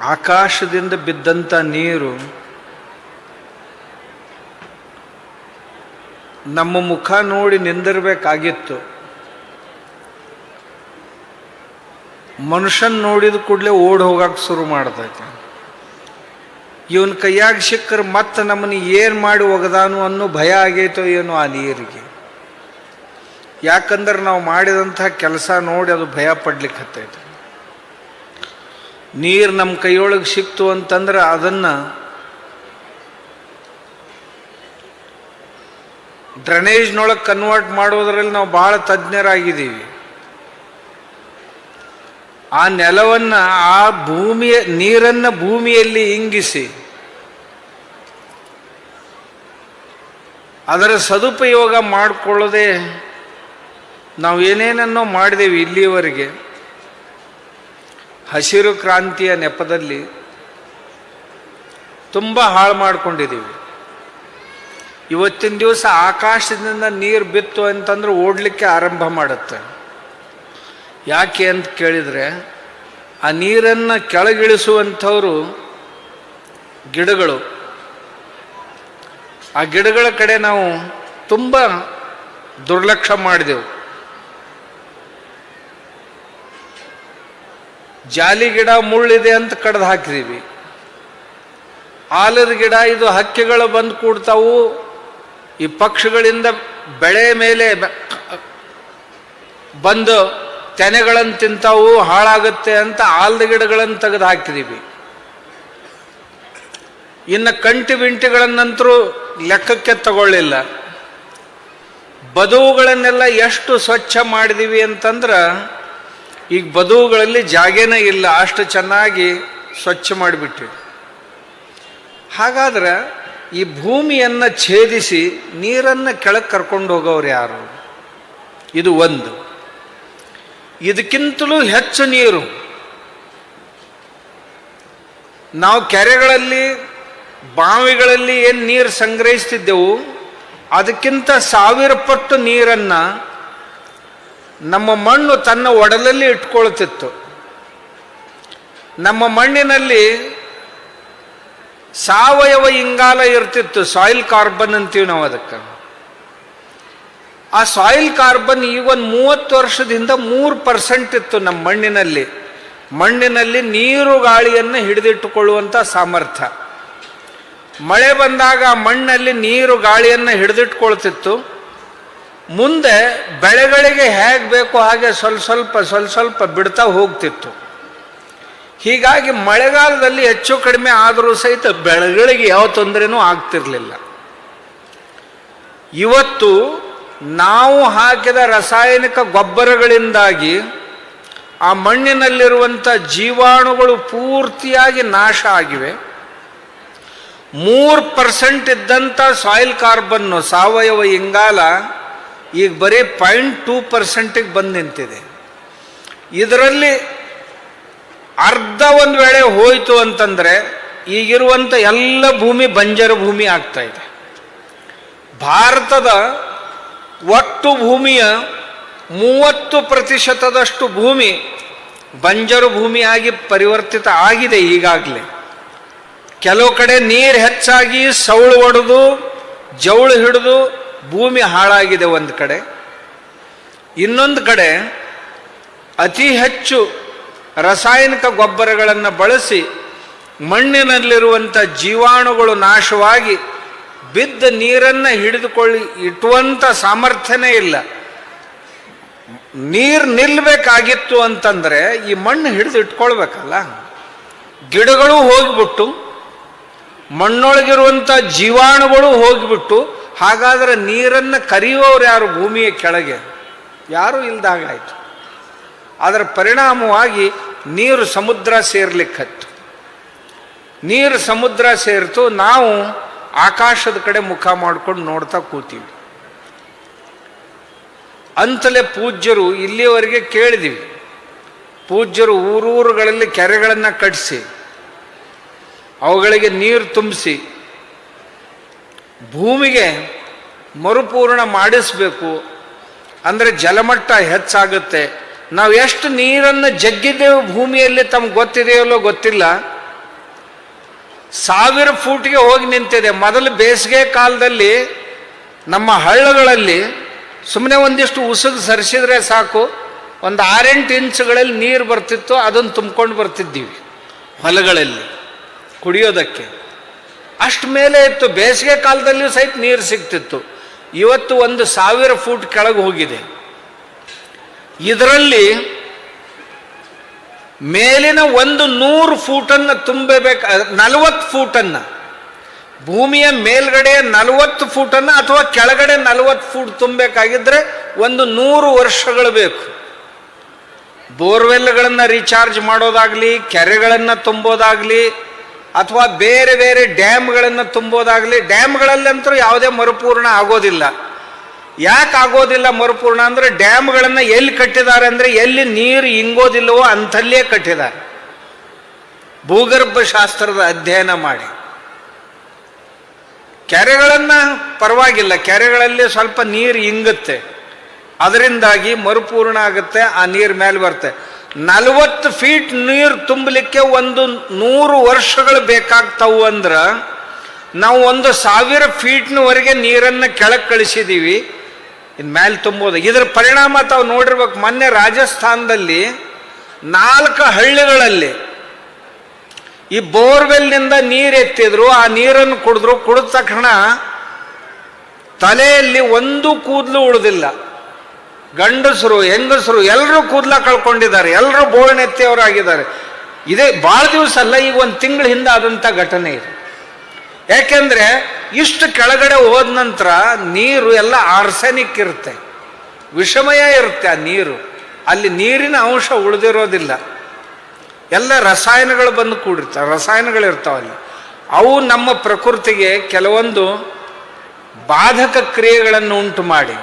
ಆಕಾಶದಿಂದ ಬಿದ್ದಂಥ ನೀರು ನಮ್ಮ ಮುಖ ನೋಡಿ ನಿಂದಿರಬೇಕಾಗಿತ್ತು. ಮನುಷ್ಯನ ನೋಡಿದ ಕೂಡಲೇ ಓಡ್ ಹೋಗಕ್ಕೆ ಶುರು ಮಾಡ್ತೈತೆ. ಇವನ್ ಕೈಯಾಗ ಸಿಕ್ಕರೆ ಮತ್ತೆ ನಮ್ಮನ್ನ ಏನು ಮಾಡಿ ಒಗದಾನು ಅನ್ನೋ ಭಯ ಆಗೈತೋ ಏನೋ ಆ ನೀರಿಗೆ. ಯಾಕಂದ್ರೆ ನಾವು ಮಾಡಿದಂಥ ಕೆಲಸ ನೋಡಿ ಅದು ಭಯ ಪಡ್ಲಿಕ್ಕೆ ಹತ್ತೈತೆ. ನೀರು ನಮ್ಮ ಕೈಯೊಳಗೆ ಸಿಕ್ತು ಅಂತಂದ್ರೆ ಅದನ್ನು ಡ್ರನೇಜ್ನೊಳಗೆ ಕನ್ವರ್ಟ್ ಮಾಡೋದ್ರಲ್ಲಿ ನಾವು ಭಾಳ ತಜ್ಞರಾಗಿದ್ದೀವಿ. ಆ ನೆಲವನ್ನು, ಆ ಭೂಮಿಯ, ನೀರನ್ನು ಭೂಮಿಯಲ್ಲಿ ಇಂಗಿಸಿ, ಅದರ ಸದುಪಯೋಗ ಮಾಡಿಕೊಳ್ಳದೆ ನಾವು ಏನೇನನ್ನೋ ಮಾಡಿದೆವು ಇಲ್ಲಿಯವರೆಗೆ ಹಸಿರು ಕ್ರಾಂತಿಯ ನೆಪದಲ್ಲಿ ತುಂಬ ಹಾಳು ಮಾಡಿಕೊಂಡಿದ್ದೀವಿ. ಇವತ್ತಿನ ದಿವಸ ಆಕಾಶದಿಂದ ನೀರು ಬಿತ್ತು ಅಂತಂದ್ರೆ ಓಡಲಿಕ್ಕೆ ಆರಂಭ ಮಾಡುತ್ತೆ. ಯಾಕೆ ಅಂತ ಕೇಳಿದರೆ, ಆ ನೀರನ್ನು ಕೆಳಗಿಳಿಸುವಂಥವರು ಗಿಡಗಳು. ಆ ಗಿಡಗಳ ಕಡೆ ನಾವು ತುಂಬ ದುರ್ಲಕ್ಷ್ಯ ಮಾಡಿದೆವು. ಜಾಲಿ ಗಿಡ ಮುಳ್ಳಿದೆ ಅಂತ ಕಡ್ದು ಹಾಕಿದೀವಿ. ಆಲದ ಗಿಡ ಇದು ಹಕ್ಕಿಗಳು ಬಂದು ಕೂಡ್ತಾವು. ಈ ಪಕ್ಷಿಗಳಿಂದ ಬೆಳೆ ಮೇಲೆ ಬಂದು ತೆನೆಗಳನ್ನು ತಿಂತಾವು, ಹಾಳಾಗುತ್ತೆ ಅಂತ ಆಲದ ಗಿಡಗಳನ್ನು ತೆಗೆದು ಹಾಕಿದೀವಿ. ಇನ್ನು ಕಂಟಿ ಬಿಂಟಿಗಳನ್ನಂತರೂ ಲೆಕ್ಕಕ್ಕೆ ತಗೊಳ್ಳಿಲ್ಲ. ಬದುವುಗಳನ್ನೆಲ್ಲ ಎಷ್ಟು ಸ್ವಚ್ಛ ಮಾಡಿದೀವಿ ಅಂತಂದ್ರೆ ಈಗ ಬದುಗಳಲ್ಲಿ ಜಾಗೇನೇ ಇಲ್ಲ, ಅಷ್ಟು ಚೆನ್ನಾಗಿ ಸ್ವಚ್ಛ ಮಾಡಿಬಿಟ್ವಿ ಹಾಗಾದ್ರೆ ಈ ಭೂಮಿಯನ್ನು ಛೇದಿಸಿ ನೀರನ್ನು ಕೆಳಗೆ ಕರ್ಕೊಂಡು ಹೋಗೋರು ಯಾರು? ಇದು ಒಂದು. ಇದಕ್ಕಿಂತಲೂ ಹೆಚ್ಚು ನೀರು. ನಾವು ಕೆರೆಗಳಲ್ಲಿ, ಬಾವಿಗಳಲ್ಲಿ ಏನು ನೀರು ಸಂಗ್ರಹಿಸ್ತಿದ್ದೆವು, ಅದಕ್ಕಿಂತ ಸಾವಿರ ಪಟ್ಟು ನೀರನ್ನು ನಮ್ಮ ಮಣ್ಣು ತನ್ನ ಒಡಲಲ್ಲಿ ಇಟ್ಕೊಳ್ತಿತ್ತು. ನಮ್ಮ ಮಣ್ಣಿನಲ್ಲಿ ಸಾವಯವ ಇಂಗಾಲ ಇರ್ತಿತ್ತು ಸಾಯಿಲ್ ಕಾರ್ಬನ್ ಅಂತೀವಿ ನಾವು ಅದಕ್ಕೆ. ಆ ಸಾಯಿಲ್ ಕಾರ್ಬನ್ ಈಗ ಒಂದು ಮೂವತ್ತು ವರ್ಷದಿಂದ ಮೂರು ಪರ್ಸೆಂಟ್ ಇತ್ತು ನಮ್ಮ ಮಣ್ಣಿನಲ್ಲಿ. ಮಣ್ಣಿನಲ್ಲಿ ನೀರು ಗಾಳಿಯನ್ನು ಹಿಡಿದಿಟ್ಟುಕೊಳ್ಳುವಂಥ ಸಾಮರ್ಥ್ಯ. ಮಳೆ ಬಂದಾಗ ಮಣ್ಣಲ್ಲಿ ನೀರು ಗಾಳಿಯನ್ನು ಹಿಡಿದಿಟ್ಕೊಳ್ತಿತ್ತು ಮುಂದೆ ಬೆಳೆಗಳಿಗೆ ಹೇಗೆ ಬೇಕೋ ಹಾಗೆ ಸ್ವಲ್ಪ ಸ್ವಲ್ಪ ಸ್ವಲ್ಪ ಸ್ವಲ್ಪ ಬಿಡ್ತಾ ಹೋಗ್ತಿತ್ತು. ಹೀಗಾಗಿ ಮಳೆಗಾಲದಲ್ಲಿ ಹೆಚ್ಚು ಕಡಿಮೆ ಆದರೂ ಸಹಿತ ಬೆಳೆಗಳಿಗೆ ಯಾವ ತೊಂದರೆನೂ ಆಗ್ತಿರಲಿಲ್ಲ. ಇವತ್ತು ನಾವು ಹಾಕಿದ ರಾಸಾಯನಿಕ ಗೊಬ್ಬರಗಳಿಂದಾಗಿ ಆ ಮಣ್ಣಿನಲ್ಲಿರುವಂಥ ಜೀವಾಣುಗಳು ಪೂರ್ತಿಯಾಗಿ ನಾಶ ಆಗಿವೆ. ಮೂರು ಪರ್ಸೆಂಟ್ ಇದ್ದಂಥ ಸಾಯಿಲ್ ಕಾರ್ಬನ್ನು ಸಾವಯವ ಇಂಗಾಲ ಈಗ ಬರೀ ಪಾಯಿಂಟ್ ಟೂ ಪರ್ಸೆಂಟಿಗೆ ಬಂದು ನಿಂತಿದೆ. ಇದರಲ್ಲಿ ಅರ್ಧ ಒಂದು ವೇಳೆ ಹೋಯಿತು ಅಂತಂದರೆ ಈಗಿರುವಂಥ ಎಲ್ಲ ಭೂಮಿ ಬಂಜರು ಭೂಮಿ ಆಗ್ತಾ ಇದೆ. ಭಾರತದ ಒಟ್ಟು ಭೂಮಿಯ ಮೂವತ್ತು ಪ್ರತಿಶತದಷ್ಟು ಭೂಮಿ ಬಂಜರು ಭೂಮಿಯಾಗಿ ಪರಿವರ್ತಿತ ಆಗಿದೆ ಈಗಾಗಲೇ. ಕೆಲವು ಕಡೆ ನೀರು ಹೆಚ್ಚಾಗಿ ಸೌಳು ಒಡೆದು ಜವಳು ಹಿಡಿದು ಭೂಮಿ ಹಾಳಾಗಿದೆ ಒಂದು ಕಡೆ, ಇನ್ನೊಂದು ಕಡೆ ಅತಿ ಹೆಚ್ಚು ರಾಸಾಯನಿಕ ಗೊಬ್ಬರಗಳನ್ನು ಬಳಸಿ ಮಣ್ಣಿನಲ್ಲಿರುವಂಥ ಜೀವಾಣುಗಳು ನಾಶವಾಗಿ ಬಿದ್ದ ನೀರನ್ನು ಹಿಡಿದುಕೊಳ್ಳಿ ಇಟ್ಟುವಂಥ ಸಾಮರ್ಥ್ಯನೇ ಇಲ್ಲ. ನೀರು ನಿಲ್ಲಬೇಕಾಗಿತ್ತು ಅಂತಂದರೆ ಈ ಮಣ್ಣು ಹಿಡಿದು ಇಟ್ಕೊಳ್ಬೇಕಲ್ಲ. ಗಿಡಗಳು ಹೋಗಿಬಿಟ್ಟು ಮಣ್ಣೊಳಗಿರುವಂಥ ಜೀವಾಣುಗಳು ಹೋಗಿಬಿಟ್ಟು ಹಾಗಾದರೆ ನೀರನ್ನು ಕರೆಯುವವರು ಯಾರು ಭೂಮಿಯ ಕೆಳಗೆ? ಯಾರೂ ಇಲ್ದಾಗಾಯಿತು ಅದರ ಪರಿಣಾಮವಾಗಿ ನೀರು ಸಮುದ್ರ ಸೇರ್ಲಿಕ್ಕತ್ತು. ನೀರು ಸಮುದ್ರ ಸೇರಿತು ನಾವು ಆಕಾಶದ ಕಡೆ ಮುಖ ಮಾಡ್ಕೊಂಡು ನೋಡ್ತಾ ಕೂತೀವಿ. ಅಂತಲೇ ಪೂಜ್ಯರು ಇಲ್ಲಿಯವರೆಗೆ ಕೇಳಿದೀವಿ. ಪೂಜ್ಯರು ಊರೂರುಗಳಲ್ಲಿ ಕೆರೆಗಳನ್ನು ಕಟ್ಟಿಸಿ ಅವುಗಳಿಗೆ ನೀರು ತುಂಬಿಸಿ ಭೂಮಿಗೆ ಮರುಪೂರ್ಣ ಮಾಡಿಸ್ಬೇಕು. ಅಂದರೆ ಜಲಮಟ್ಟ ಹೆಚ್ಚಾಗುತ್ತೆ. ನಾವು ಎಷ್ಟು ನೀರನ್ನು ಜಗ್ಗಿದ್ದೇವೆ ಭೂಮಿಯಲ್ಲಿ ತಮ್ಗೆ ಗೊತ್ತಿದೆಯಲ್ಲೋ ಗೊತ್ತಿಲ್ಲ. ಸಾವಿರ ಫೂಟ್ಗೆ ಹೋಗಿ ನಿಂತಿದೆ. ಮೊದಲು ಬೇಸಿಗೆ ಕಾಲದಲ್ಲಿ ನಮ್ಮ ಹಳ್ಳಗಳಲ್ಲಿ ಸುಮ್ಮನೆ ಒಂದಿಷ್ಟು ಉಸುಗು ಸರಿಸಿದ್ರೆ ಸಾಕು. ಒಂದು ಆರೆಂಟು ಇಂಚುಗಳಲ್ಲಿ ನೀರು ಬರ್ತಿತ್ತು, ಅದನ್ನು ತುಂಬ್ಕೊಂಡು ಬರ್ತಿದ್ದೀವಿ. ಹೊಲಗಳಲ್ಲಿ ಕುಡಿಯೋದಕ್ಕೆ. ಅಷ್ಟು ಮೇಲೆ ಇತ್ತು. ಬೇಸಿಗೆ ಕಾಲದಲ್ಲಿಯೂ ಸಹಿತ ನೀರು ಸಿಗ್ತಿತ್ತು. ಇವತ್ತು ಒಂದು ಸಾವಿರ ಫೂಟ್ ಕೆಳಗೆ ಹೋಗಿದೆ. ಇದರಲ್ಲಿ ಮೇಲಿನ ಒಂದು ನೂರು ಫೂಟನ್ನು ತುಂಬಬೇಕು, ನಲವತ್ತು ಫೂಟನ್ನು. ಭೂಮಿಯ ಮೇಲ್ಗಡೆ ನಲವತ್ತು ಫೂಟನ್ನು ಅಥವಾ ಕೆಳಗಡೆ ನಲವತ್ತು ಫೂಟ್ ತುಂಬಬೇಕಾಗಿದ್ದರೆ ಒಂದು ನೂರು ವರ್ಷಗಳು ಬೇಕು. ಬೋರ್ವೆಲ್ಗಳನ್ನು ರೀಚಾರ್ಜ್ ಮಾಡೋದಾಗಲಿ, ಕೆರೆಗಳನ್ನು ತುಂಬೋದಾಗಲಿ ಅಥವಾ ಬೇರೆ ಬೇರೆ ಡ್ಯಾಮ್ಗಳನ್ನು ತುಂಬೋದಾಗಲಿ, ಡ್ಯಾಮ್ಗಳಲ್ಲಂತೂ ಯಾವುದೇ ಮರುಪೂರ್ಣ ಆಗೋದಿಲ್ಲ. ಯಾಕೆ ಆಗೋದಿಲ್ಲ ಮರುಪೂರ್ಣ ಅಂದರೆ ಡ್ಯಾಮ್ಗಳನ್ನು ಎಲ್ಲಿ ಕಟ್ಟಿದ್ದಾರೆ ಅಂದರೆ ಎಲ್ಲಿ ನೀರು ಇಂಗೋದಿಲ್ಲವೋ ಅಂಥಲ್ಲೇ ಕಟ್ಟಿದ್ದಾರೆ. ಭೂಗರ್ಭ ಶಾಸ್ತ್ರದ ಅಧ್ಯಯನ ಮಾಡಿ. ಕೆರೆಗಳನ್ನು ಪರವಾಗಿಲ್ಲ, ಕೆರೆಗಳಲ್ಲಿ ಸ್ವಲ್ಪ ನೀರು ಇಂಗುತ್ತೆ. ಅದರಿಂದಾಗಿ ಮರುಪೂರ್ಣ ಆಗುತ್ತೆ, ಆ ನೀರು ಮೇಲೆ ಬರುತ್ತೆ. ನಲವತ್ತು ಫೀಟ್ ನೀರು ತುಂಬಲಿಕ್ಕೆ ಒಂದು ನೂರು ವರ್ಷಗಳು ಬೇಕಾಗ್ತಾವು ಅಂದ್ರೆ, ನಾವು ಒಂದು ಸಾವಿರ ಫೀಟ್ನವರೆಗೆ ನೀರನ್ನು ಕೆಳಗೆ ಕಳಿಸಿದ್ದೀವಿ ಇನ್ನು ಮೇಲೆ ತುಂಬೋದು. ಇದರ ಪರಿಣಾಮ ತಾವು ನೋಡಿರ್ಬೇಕು. ಮೊನ್ನೆ ರಾಜಸ್ಥಾನದಲ್ಲಿ ನಾಲ್ಕು ಹಳ್ಳಿಗಳಲ್ಲಿ ಈ ಬೋರ್ವೆಲ್ನಿಂದ ನೀರು ಎತ್ತಿದ್ರು. ಆ ನೀರನ್ನು ಕುಡಿದ್ರು. ಕುಡಿದ ತಕ್ಷಣ ತಲೆಯಲ್ಲಿ ಒಂದು ಕೂದಲು ಉಳಿದಿಲ್ಲ. ಗಂಡಸರು, ಹೆಂಗಸರು ಎಲ್ಲರೂ ಕೂದಲ ಕಳ್ಕೊಂಡಿದ್ದಾರೆ ಎಲ್ಲರೂ ಬೋರ್ನೆತ್ತಿಯವರಾಗಿದ್ದಾರೆ ಇದೇ ಭಾಳ ದಿವಸ ಅಲ್ಲ, ಈಗ ಒಂದು ತಿಂಗಳ ಹಿಂದೆ ಆದಂಥ ಘಟನೆ ಇದು. ಯಾಕೆಂದರೆ ಇಷ್ಟು ಕೆಳಗಡೆ ಹೋದ ನಂತರ ನೀರು ಎಲ್ಲ ಆರ್ಸೆನಿಕ್ ಇರುತ್ತೆ. ವಿಷಮಯ ಇರುತ್ತೆ ಆ ನೀರು. ಅಲ್ಲಿ ನೀರಿನ ಅಂಶ ಉಳಿದಿರೋದಿಲ್ಲ. ಎಲ್ಲ ರಸಾಯನಗಳು ಬಂದು ಕೂಡಿರ್ತವೆ ರಸಾಯನಗಳು ಇರ್ತಾವೆ ಅಲ್ಲಿ ಅವು ನಮ್ಮ ಪ್ರಕೃತಿಗೆ ಕೆಲವೊಂದು ಬಾಧಕ ಕ್ರಿಯೆಗಳನ್ನು ಉಂಟು ಮಾಡಿ.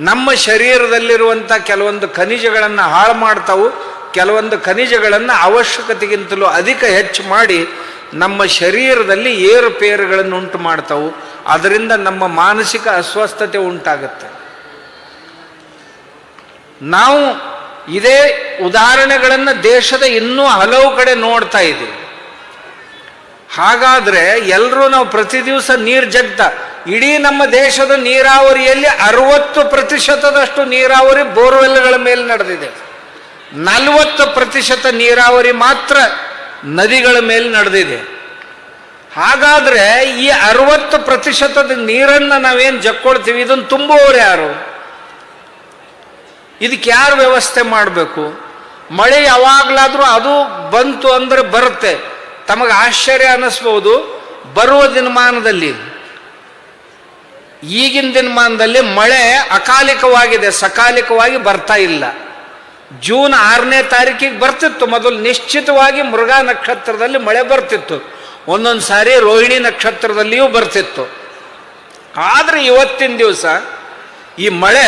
ನಮ್ಮ ಶರೀರದಲ್ಲಿರುವಂಥ ಕೆಲವೊಂದು ಖನಿಜಗಳನ್ನು ಹಾಳು ಮಾಡ್ತಾವು, ಕೆಲವೊಂದು ಖನಿಜಗಳನ್ನು ಅವಶ್ಯಕತೆಗಿಂತಲೂ ಅಧಿಕ ಹೆಚ್ಚು ಮಾಡಿ ನಮ್ಮ ಶರೀರದಲ್ಲಿ ಏರುಪೇರುಗಳನ್ನು ಉಂಟು ಮಾಡ್ತಾವು. ಅದರಿಂದ ನಮ್ಮ ಮಾನಸಿಕ ಅಸ್ವಸ್ಥತೆ ಉಂಟಾಗುತ್ತೆ. ನಾವು ಇದೇ ಉದಾಹರಣೆಗಳನ್ನು ದೇಶದ ಇನ್ನೂ ಹಲವು ಕಡೆ ನೋಡ್ತಾ ಇದ್ದೀವಿ. ಹಾಗಾದರೆ ಎಲ್ಲರೂ ನಾವು ಪ್ರತಿ ದಿವಸ ನೀರು ಜಗ್ತ ಇಡೀ ನಮ್ಮ ದೇಶದ ನೀರಾವರಿಯಲ್ಲಿ ಅರವತ್ತು ಪ್ರತಿಶತದಷ್ಟು ನೀರಾವರಿ ಬೋರ್ವೆಲ್ಗಳ ಮೇಲೆ ನಡೆದಿದೆ. ನಲವತ್ತು ಪ್ರತಿಶತ ನೀರಾವರಿ ಮಾತ್ರ ನದಿಗಳ ಮೇಲೆ ನಡೆದಿದೆ. ಹಾಗಾದ್ರೆ ಈ ಅರವತ್ತು ಪ್ರತಿಶತದ ನೀರನ್ನು ನಾವೇನು ಜಕ್ಕೊಳ್ತೀವಿ? ಇದನ್ನು ತುಂಬುವವರು ಯಾರು? ಇದಕ್ಕೆ ಯಾರು ವ್ಯವಸ್ಥೆ ಮಾಡಬೇಕು? ಮಳೆ ಯಾವಾಗಲಾದರೂ ಅದು ಬಂತು ಅಂದರೆ ಬರುತ್ತೆ. ತಮಗೆ ಆಶ್ಚರ್ಯ ಅನ್ನಿಸ್ಬೋದು ಬರುವ ದಿನಮಾನದಲ್ಲಿ ಈಗಿನ ದಿನಮಾನದಲ್ಲಿ ಮಳೆ ಅಕಾಲಿಕವಾಗಿದೆ, ಸಕಾಲಿಕವಾಗಿ ಬರ್ತಾ ಇಲ್ಲ. ಜೂನ್ ಆರನೇ ತಾರೀಕಿಗೆ ಬರ್ತಿತ್ತು, ಮೊದಲು ನಿಶ್ಚಿತವಾಗಿ ಮೃಗ ನಕ್ಷತ್ರದಲ್ಲಿ ಮಳೆ ಬರ್ತಿತ್ತು. ಒಂದೊಂದು ಸಾರಿ ರೋಹಿಣಿ ನಕ್ಷತ್ರದಲ್ಲಿಯೂ ಬರ್ತಿತ್ತು. ಆದರೆ ಇವತ್ತಿನ ದಿವಸ ಈ ಮಳೆ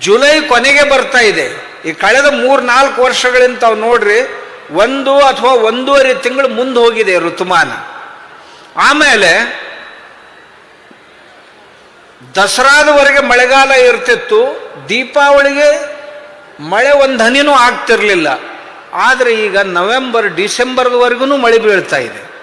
ಜುಲೈ ಕೊನೆಗೆ ಬರ್ತಾ ಇದೆ. ಈ ಕಳೆದ ಮೂರು ನಾಲ್ಕು ವರ್ಷಗಳಿಂದ ತಾವು ನೋಡ್ರಿ, ಒಂದು ಅಥವಾ ಒಂದೂವರೆ ತಿಂಗಳು ಮುಂದೆ ಹೋಗಿದೆ ಋತುಮಾನ. ಆಮೇಲೆ ದಸರಾದವರೆಗೆ ಮಳೆಗಾಲ ಇರ್ತಿತ್ತು, ದೀಪಾವಳಿಗೆ ಮಳೆ ಒಂದು ಹನಿನೂ ಆಗ್ತಿರಲಿಲ್ಲ. ಆದರೆ ಈಗ ನವೆಂಬರ್, ಡಿಸೆಂಬರ್ವರೆಗೂ ಮಳೆ ಬೀಳ್ತಾ ಇದೆ.